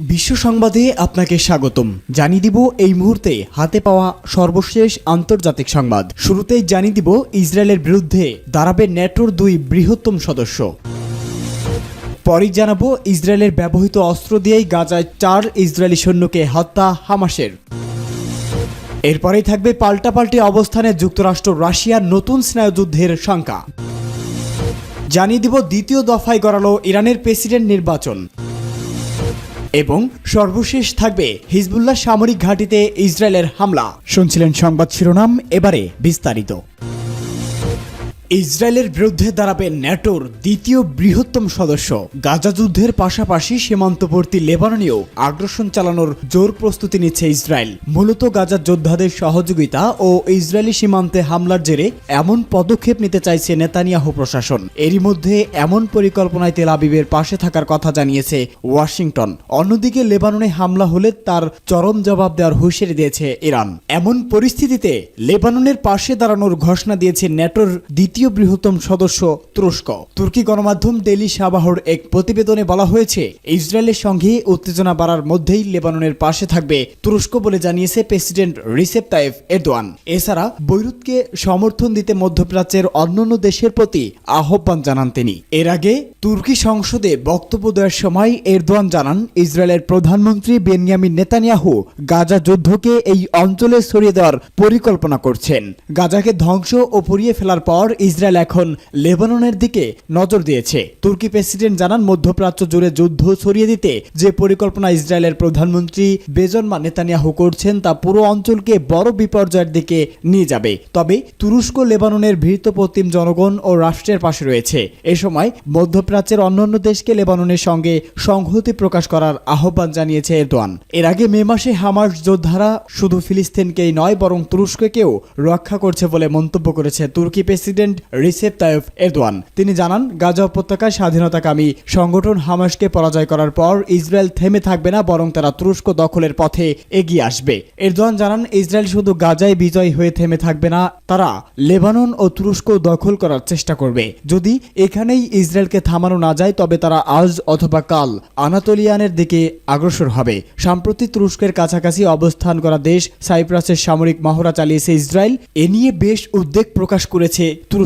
বিশ্ব সংবাদে আপনাকে স্বাগতম। জানিয়ে দিব এই মুহূর্তে হাতে পাওয়া সর্বশেষ আন্তর্জাতিক সংবাদ। শুরুতেই জানিয়ে দিব ইসরায়েলের বিরুদ্ধে দাঁড়াবে ন্যাটোর দুই বৃহত্তম সদস্য। পরেই জানাব ইসরায়েলের ব্যবহৃত অস্ত্র দিয়েই গাজায় চার ইসরায়েলি সৈন্যকে হত্যা হামাসের। এরপরেই থাকবে পাল্টাপাল্টি অবস্থানে যুক্তরাষ্ট্র রাশিয়ার নতুন স্নায়ুযুদ্ধের শঙ্কা। জানিয়ে দিব দ্বিতীয় দফায় গড়ালো ইরানের প্রেসিডেন্ট নির্বাচন। এবং সর্বশেষ থাকবে হিজবুল্লাহ সামরিক ঘাঁটিতে ইসরায়েলের হামলা। শুনছিলেন সংবাদ শিরোনাম এবারে বিস্তারিত। ইসরায়েলের বিরুদ্ধে দাঁড়াবে ন্যাটোর দ্বিতীয় বৃহত্তম সদস্য। গাজা যুদ্ধের পাশাপাশি সীমান্তবর্তী লেবাননেও আগ্রাসন চালানোর জোর প্রস্তুতি নিচ্ছে ইসরায়েল। মূলত গাজা যোদ্ধাদের সহযোগিতা ও ইসরায়েলি সীমান্তে হামলার জেরে এমন পদক্ষেপ নিতে চাইছে নেতানিয়াহু প্রশাসন। এরই মধ্যে এমন পরিকল্পনায় তেল আবিবের পাশে থাকার কথা জানিয়েছে ওয়াশিংটন। অন্যদিকে লেবাননে হামলা হলে তার চরম জবাব দেওয়ার হুঁশিয়ারি দিয়েছে ইরান। এমন পরিস্থিতিতে লেবাননের পাশে দাঁড়ানোর ঘোষণা দিয়েছে ন্যাটোর দ্বিতীয় বৃহত্তম সদস্য তুরস্ক। তুর্কি গণমাধ্যম ডেলি সাবাহর এক প্রতিবেদনে বলা হয়েছে, ইসরায়েলের সঙ্গে উত্তেজনা বাড়ার মধ্যেই লেবাননের পাশে থাকবে তুরস্ক বলে জানিয়েছে প্রেসিডেন্ট রিসেপ তাইফ এরদোয়ান। এছাড়া বৈরুতকে সমর্থন দিতে মধ্যপ্রাচ্যের অন্যান্য দেশের প্রতি আহ্বান জানান তিনি। এর আগে তুর্কি সংসদে বক্তব্য দেওয়ার সময় এরদোয়ান জানান, ইসরায়েলের প্রধানমন্ত্রী বেনিয়ামিন নেতানিয়াহু গাজা যুদ্ধকে এই অঞ্চলে ছড়িয়ে দেওয়ার পরিকল্পনা করছেন। গাজাকে ধ্বংস ও পুড়িয়ে ফেলার পর ইসরায়েল এখন লেবাননের দিকে নজর দিয়েছে। তুর্কি প্রেসিডেন্ট জানান, মধ্যপ্রাচ্য জুড়ে যুদ্ধ ছড়িয়ে দিতে যে পরিকল্পনা ইসরায়েলের প্রধানমন্ত্রী বেজন্মা নেতানিয়াহু করছেন, তা পুরো অঞ্চলকে বড় বিপর্যয়ের দিকে নিয়ে যাবে। তবে তুরস্ক, লেবাননের ভীতপত্তিম জনগণ ও রাষ্ট্রের পাশে রয়েছে। এ সময় মধ্যপ্রাচ্যের অন্যান্য দেশকে লেবাননের সঙ্গে সংহতি প্রকাশ করার আহ্বান জানিয়েছে এরদোয়ান। এর আগে মে মাসে হামাস যোদ্ধারা শুধু ফিলিস্তিনকেই নয়, বরং তুরস্ককেও রক্ষা করছে বলে মন্তব্য করেছে তুর্কি প্রেসিডেন্ট রিসেপ তায়েফ এরদোয়ান। তিনি জানান, গাজা উপত্যকায় স্বাধীনতাকামী সংগঠন হামাসকে পরাজয় করার পর ইসরায়েল থেমে থাকবে না, বরং তারা তুরস্ক দখলের পথে এগিয়ে আসবে। এরদোয়ান জানান, ইসরায়েল শুধু গাজায় বিজয় হয়ে থেমে থাকবে না, তারা লেবানন ও তুরস্ক দখল করার চেষ্টা করবে। যদি এখানেই ইসরায়েলকে থামানো না যায়, তবে তারা আজ অথবা কাল আনাতোলিয়ানের দিকে অগ্রসর হবে। সাম্প্রতিক তুরস্কের কাছাকাছি অবস্থান করা দেশ, সাইপ্রাসের সামরিক মহড়া চালিয়েছে ইসরায়েল, এ নিয়ে বেশ উদ্বেগ প্রকাশ করেছে তুরস্ক।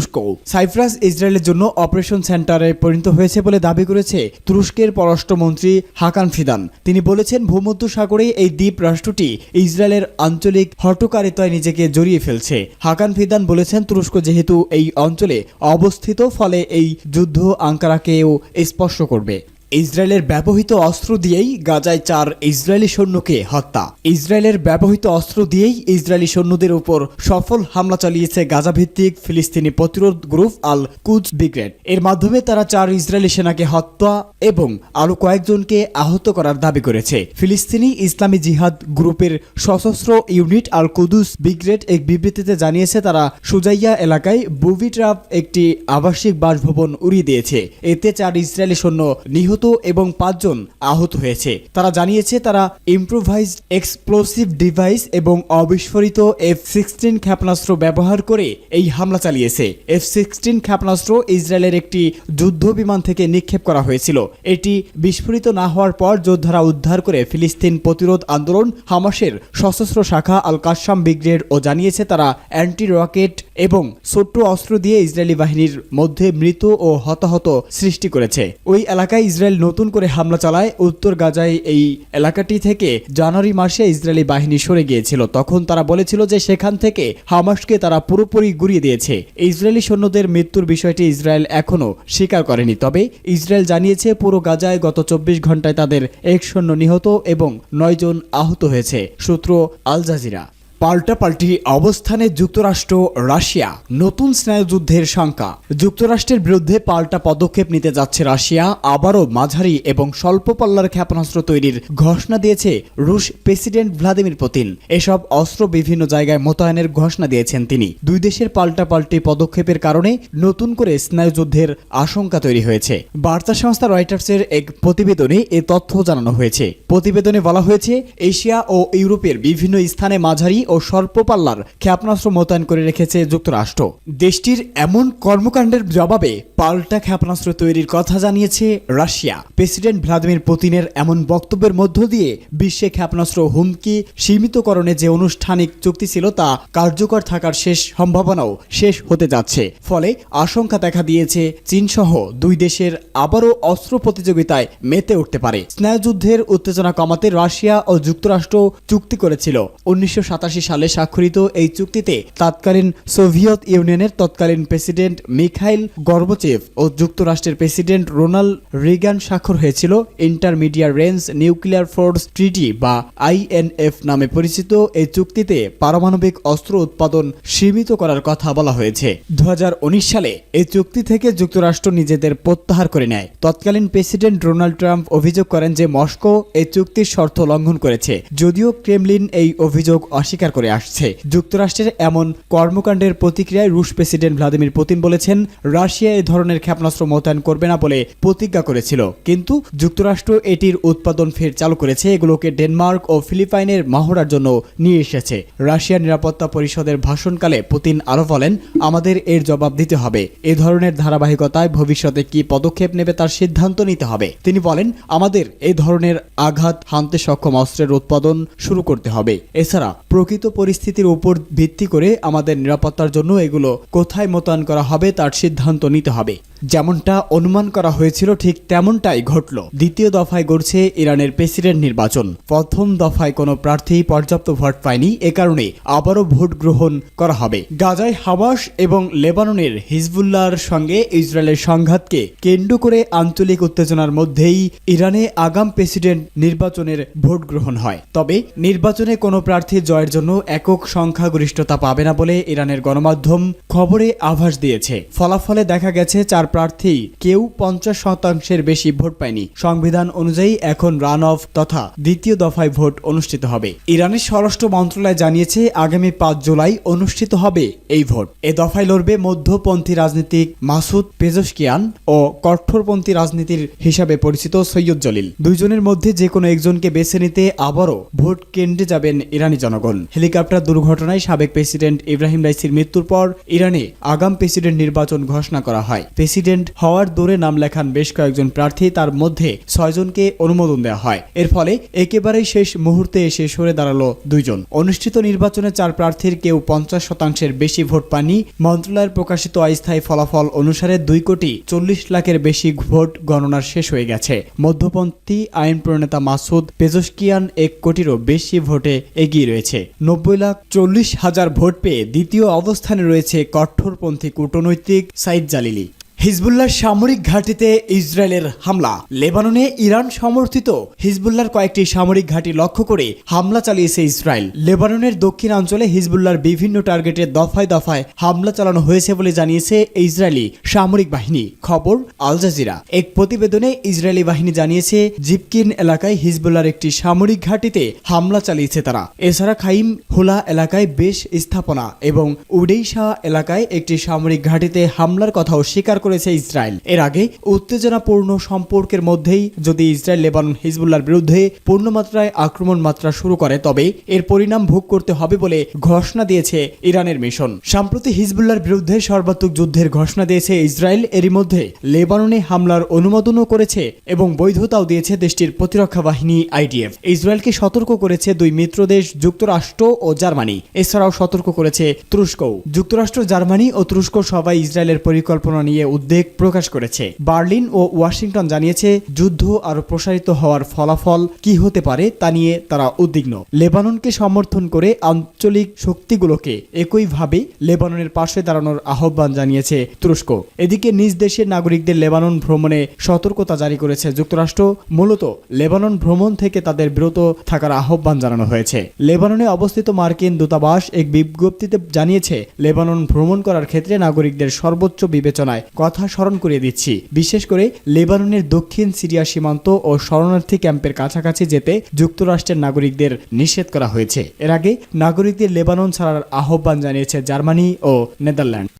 সাইপ্রাস ইসরায়েলের জন্য অপারেশন সেন্টারে পরিণত হয়েছে বলে দাবি করেছে তুরস্কের পররাষ্ট্রমন্ত্রী হাকান ফিদান। তিনি বলেছেন, ভূমধ্য সাগরে এই দ্বীপ রাষ্ট্রটি ইসরায়েলের আঞ্চলিক হটকারিতায় নিজেকে জড়িয়ে ফেলছে। হাকান ফিদান বলেছেন, তুরস্ক যেহেতু এই অঞ্চলে অবস্থিত, ফলে এই যুদ্ধ আঙ্কারাকেও স্পর্শ করবে। ইসরায়েলের ব্যবহৃত অস্ত্র দিয়েই গাজায় চার ইসরায়েলি সৈন্যকে হত্যা। ইসরায়েলের ব্যবহৃত অস্ত্র দিয়েই ইসরায়েলি সৈন্যদের উপর সফল হামলা চালিয়েছে গাজা ভিত্তিক ফিলিস্তিনি প্রতিরোধ গ্রুপ আল কুচ ব্রিগেড। এর মাধ্যমে তারা চার ইসরায়েলি সেনাকে হত্যা এবং আরও কয়েকজনকে আহত করার দাবি করেছে। ফিলিস্তিনি ইসলামী জিহাদ গ্রুপের সশস্ত্র ইউনিট আল কুদুস ব্রিগেড এক বিবৃতিতে জানিয়েছে, তারা সুজাইয়া এলাকায় বুভিট্রাপ একটি আবাসিক বাসভবন উড়িয়ে দিয়েছে। এতে চার ইসরায়েলি সৈন্য নিহত এবং পাঁচজন আহত হয়েছে। তারা জানিয়েছে, তারা ইম্প্রোভাইজড এক্সপ্লোসিভ ডিভাইস এবং অবিস্ফোরিত এফ সিক্সটিন ক্ষেপণাস্ত্র ব্যবহার করে এই হামলা চালিয়েছে। এফ সিক্সটিন ক্ষেপণাস্ত্র ইসরায়েলের একটি যুদ্ধ বিমান থেকে নিক্ষেপ করা হয়েছিল। এটি বিস্ফোরিত না হওয়ার পর যোদ্ধারা উদ্ধার করে ফিলিস্তিন প্রতিরোধ আন্দোলন, হামাসের সশস্ত্র শাখা আল কাসাম ব্রিগেড ও জানিয়েছে, তারা অ্যান্টি রকেট এবং ছোট্ট অস্ত্র দিয়ে ইসরায়েলি বাহিনীর মধ্যে মৃত ও হতাহত সৃষ্টি করেছে। ওই এলাকায় ইসরায়েল নতুন করে হামলা চালায়, উত্তর গাজায় এই এলাকাটি থেকে জানুয়ারি মাসে ইসরায়েলি বাহিনী সরে গিয়েছিল। তখন তারা বলেছিল যে সেখান থেকে হামাসকে তারা পুরোপুরি গুড়িয়ে দিয়েছে। ইসরায়েলি সৈন্যদের মৃত্যুর বিষয়টি ইসরায়েল এখনও স্বীকার করেনি। তবে ইসরায়েল জানিয়েছে, পুরো গাজায় গত চব্বিশ ঘন্টায় তাদের এক সৈন্য নিহত এবং নয়জন আহত হয়েছে, সূত্র আল জাজিরা। পাল্টাপাল্টি অবস্থানে যুক্তরাষ্ট্র, রাশিয়া। নতুন স্নায়ুযুদ্ধের শঙ্কা। যুক্তরাষ্ট্রের বিরুদ্ধে পাল্টা পদক্ষেপ নিতে যাচ্ছে রাশিয়া, আবারও মাঝারি এবং স্বল্প পাল্লার ক্ষেপণাস্ত্র তৈরির ঘোষণা দিয়েছে রুশ প্রেসিডেন্ট ভ্লাদিমির পুতিন। এসব অস্ত্র বিভিন্ন জায়গায় মোতায়েনের ঘোষণা দিয়েছেন তিনি। দুই দেশের পাল্টাপাল্টি পদক্ষেপের কারণে নতুন করে স্নায়ুযুদ্ধের আশঙ্কা তৈরি হয়েছে। বার্তা সংস্থা রয়টার্সের এক প্রতিবেদনে এ তথ্য জানানো হয়েছে। প্রতিবেদনে বলা হয়েছে, এশিয়া ও ইউরোপের বিভিন্ন স্থানে মাঝারি ও স্বল্প পাল্লার ক্ষেপণাস্ত্র মোতায়েন করে রেখেছে যুক্তরাষ্ট্র। দেশটির এমন কর্মকাণ্ডের জবাবে পাল্টা ক্ষেপণাস্ত্র তৈরির কথা জানিয়েছে রাশিয়া। প্রেসিডেন্ট ভ্লাদিমির পুতিনের এমন বক্তব্যের মধ্য দিয়ে বিশ্বে ক্ষেপণাস্ত্র হুমকি সীমিতকরণে যে আনুষ্ঠানিক চুক্তি ছিল তা কার্যকর থাকার শেষ সম্ভাবনাও শেষ হতে যাচ্ছে। ফলে আশঙ্কা দেখা দিয়েছে চীনসহ দুই দেশের আবারও অস্ত্র প্রতিযোগিতায় মেতে উঠতে পারে। স্নায়ুযুদ্ধের উত্তেজনা কমাতে রাশিয়া ও যুক্তরাষ্ট্র চুক্তি করেছিল। উনিশশো সালে স্বাক্ষরিত এই চুক্তিতে তৎকালীন সোভিয়েত ইউনিয়নের তৎকালীন প্রেসিডেন্ট মিখাইল গর্বচেভ ও যুক্তরাষ্ট্রের প্রেসিডেন্ট রোনাল্ড রিগান স্বাক্ষর হয়েছিল intermediate range nuclear force treaty বা আইএনএফ নামে পরিচিত এই চুক্তিতে পারমাণবিক অস্ত্র উৎপাদন সীমিত করার কথা বলা হয়েছে। দু হাজার উনিশ সালে এই চুক্তি থেকে যুক্তরাষ্ট্র নিজেদের প্রত্যাহার করে নেয়। তৎকালীন প্রেসিডেন্ট ডোনাল্ড ট্রাম্প অভিযোগ করেন যে মস্কো এই চুক্তির শর্ত লঙ্ঘন করেছে। যদিও ক্রেমলিন এই অভিযোগ অস্বীকার করে আসছে। যুক্তরাষ্ট্রের এমন কর্মকাণ্ডের প্রতিক্রিয়ায় রুশ প্রেসিডেন্ট ভ্লাদিমির পুতিন বলেছেন, রাশিয়া এই ধরনের ক্ষেপণাস্ত্র মোতায়েন করবে না বলে প্রতিজ্ঞা করেছিল। কিন্তু যুক্তরাষ্ট্র এটির উৎপাদন ফের চালু করেছে। এগুলোকে ডেনমার্ক ও ফিলিপাইনের মহড়ার জন্য নিয়ে এসেছে। রাশিয়ার নিরাপত্তা পরিষদের ভাষণকালে পুতিন আরও বলেন, আমাদের এর জবাব দিতে হবে। এ ধরনের ধারাবাহিকতায় ভবিষ্যতে কি পদক্ষেপ নেবে তার সিদ্ধান্ত নিতে হবে। তিনি বলেন, আমাদের এই ধরনের আঘাত হানতে সক্ষম অস্ত্রের উৎপাদন শুরু করতে হবে। এছাড়া প্রকৃত পরিস্থিতির উপর ভিত্তি করে আমাদের নিরাপত্তার জন্য এগুলো কোথায় মোতায়েন করা হবে তার সিদ্ধান্ত নিতে হবে। যেমনটা অনুমান করা হয়েছিল ঠিক তেমনটাই ঘটল। দ্বিতীয় দফায় গড়ছে ইরানের প্রেসিডেন্ট নির্বাচন। প্রথম দফায় কোনো প্রার্থী পর্যাপ্ত ভোট পায়নি এ কারণে আবারও ভোট গ্রহণ করা হবে। গাজায় হামাস এবং লেবাননের হিজবুল্লাহর সঙ্গে ইসরায়েলের সংঘাতকে কেন্দ্র করে আঞ্চলিক উত্তেজনার মধ্যেই ইরানে আগাম প্রেসিডেন্ট নির্বাচনের ভোট গ্রহণ হয়। তবে নির্বাচনে কোনো প্রার্থী জয়ের জন্য একক সংখ্যাগরিষ্ঠতা পাবে না বলে ইরানের গণমাধ্যম খবরে আভাস দিয়েছে। ফলাফলে দেখা গেছে, চার প্রার্থী কেউ পঞ্চাশ শতাংশের বেশি ভোট পায়নি। সংবিধান অনুযায়ী এখন রান অফ তথা দ্বিতীয় দফায় ভোট অনুষ্ঠিত হবে। ইরানের স্বরাষ্ট্র মন্ত্রণালয় জানিয়েছে, আগামী পাঁচ জুলাই অনুষ্ঠিত হবে এই ভোট। এ দফায় লড়বে মধ্যপন্থী রাজনীতিক মাসুদ পেজস্কিয়ান ও কঠোরপন্থী রাজনীতির হিসাবে পরিচিত সৈয়দ জলিল। দুইজনের মধ্যে যে কোনো একজনকে বেছে নিতে আবারও ভোট কেন্দ্রে যাবেন ইরানি জনগণ। হেলিকপ্টার দুর্ঘটনায় সাবেক প্রেসিডেন্ট ইব্রাহিম রাইসির মৃত্যুর পর ইরানে আগাম প্রেসিডেন্ট নির্বাচন ঘোষণা করা হয়। প্রেসিডেন্ট হওয়ার দৌড়ে নাম লেখান বেশ কয়েকজন প্রার্থী, তার মধ্যে ছয়জনকে অনুমোদন দেওয়া হয়। এর ফলে একেবারেই শেষ মুহূর্তে এসে সরে দাঁড়াল দুইজন। অনুষ্ঠিত নির্বাচনে চার প্রার্থীর কেউ পঞ্চাশ শতাংশের বেশি ভোট পাননি। মন্ত্রণালয়ের প্রকাশিত অস্থায়ী ফলাফল অনুসারে দুই কোটি চল্লিশ লাখের বেশি ভোট গণনার শেষ হয়ে গেছে। মধ্যপন্থী আইন প্রণেতা মাসুদ পেজস্কিয়ান এক কোটিরও বেশি ভোটে এগিয়ে রয়েছে। নব্বই লাখ চল্লিশ হাজার ভোট পেয়ে দ্বিতীয় অবস্থানে রয়েছে কঠোরপন্থী কূটনৈতিক সাইদ জালিলি। হিজবুল্লাহর সামরিক ঘাঁটিতে ইসরায়েলের হামলা। লেবাননে ইরান সমর্থিত হিজবুল্লাহর কয়েকটি সামরিক ঘাঁটি লক্ষ্য করে হামলা চালিয়েছে ইসরায়েল। লেবাননের দক্ষিণাঞ্চলে হিজবুল্লাহর বিভিন্ন টার্গেটে দফায় দফায় হামলা চালানো হয়েছে বলে জানিয়েছে ইসরায়েলি সামরিক বাহিনী। খবর, আল জাজিরা। এক প্রতিবেদনে ইসরায়েলি বাহিনী জানিয়েছে, জিপকিন এলাকায় হিজবুল্লাহর একটি সামরিক ঘাঁটিতে হামলা চালিয়েছে তারা। এছাড়া খাইম হোলা এলাকায় বেশ স্থাপনা এবং উডেইশা এলাকায় একটি সামরিক ঘাঁটিতে হামলার কথাও স্বীকার করেছে ইসরায়েল। এর আগে উত্তেজনাপূর্ণ সম্পর্কের মধ্যেই যদি ইসরায়েল লেবানন হিজবুল্লার বিরুদ্ধে পূর্ণমাত্রায় আক্রমণ মাত্রা শুরু করে, তবে এর পরিণাম ভোগ করতে হবে বলে ঘোষণা দিয়েছে ইরানের মিশন। সম্প্রতি হিজবুল্লার বিরুদ্ধে সর্বাত্মক যুদ্ধের ঘোষণা দিয়েছে ইসরায়েল। এরই মধ্যে লেবাননে হামলার অনুমোদনও করেছে এবং বৈধতাও দিয়েছে দেশটির প্রতিরক্ষা বাহিনী আইডিএফ। ইসরায়েলকে সতর্ক করেছে দুই মিত্র দেশ, যুক্তরাষ্ট্র ও জার্মানি। এছাড়াও সতর্ক করেছে তুরস্কও। যুক্তরাষ্ট্র, জার্মানি ও তুরস্ক সবাই ইসরায়েলের পরিকল্পনা নিয়ে উদ্বেগ প্রকাশ করেছে। বার্লিন ও ওয়াশিংটন জানিয়েছে, যুদ্ধ আরও প্রসারিত হওয়ার ফলাফল কি হতে পারে তা নিয়ে তারা উদ্বিগ্ন। লেবাননকে সমর্থন করে আঞ্চলিক শক্তিগুলোকে একইভাবে লেবাননের পাশে দাঁড়ানোর আহ্বান জানিয়েছে তুরস্ক। এদিকে নিজ দেশের নাগরিকদের লেবানন ভ্রমণে সতর্কতা জারি করেছে যুক্তরাষ্ট্র। মূলত লেবানন ভ্রমণ থেকে তাদের বিরত থাকার আহ্বান জানানো হয়েছে। লেবাননে অবস্থিত মার্কিন দূতাবাস এক বিজ্ঞপ্তিতে জানিয়েছে, লেবানন ভ্রমণ করার ক্ষেত্রে নাগরিকদের সর্বোচ্চ বিবেচনায় কথা স্মরণ করিয়ে দিচ্ছি। বিশেষ করে লেবাননের দক্ষিণ সিরিয়া সীমান্ত ও শরণার্থী ক্যাম্পের কাছাকাছি যেতে যুক্তরাষ্ট্রের নাগরিকদের নিষেধ করা হয়েছে। এর আগে নাগরিকদের লেবানন ছাড়ার আহ্বান জানিয়েছে জার্মানি ও নেদারল্যান্ড।